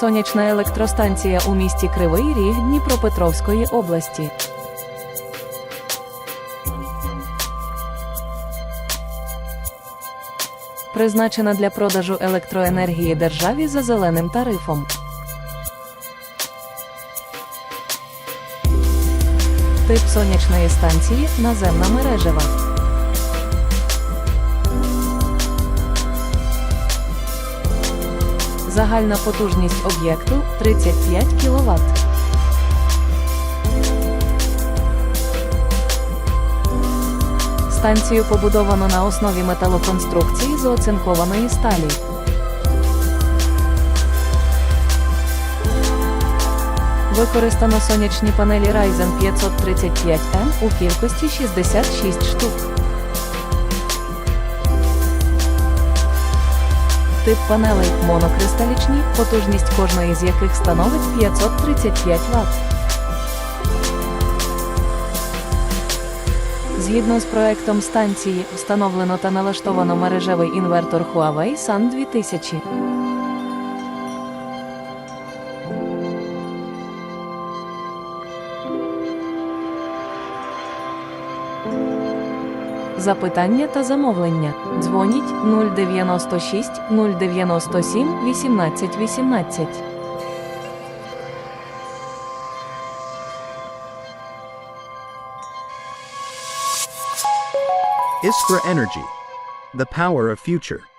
Сонячна електростанція у місті Кривий Ріг Дніпропетровської області. Призначена для продажу електроенергії державі за зеленим тарифом. Тип сонячної станції наземна мережева. Загальна потужність об'єкту 35 кВт. Станцію побудовано на основі металоконструкції з оцинкованої сталі. Використано сонячні панелі Ryzen 535M у кількості 66 штук. Тип панелей монокристалічні, потужність кожної з яких становить 535 Вт. Згідно з проектом станції, встановлено та налаштовано мережевий інвертор Huawei Sun 2000. Запитання та замовлення. Дзвоніть 096 097 18 18. Iskra Energy. The power of future.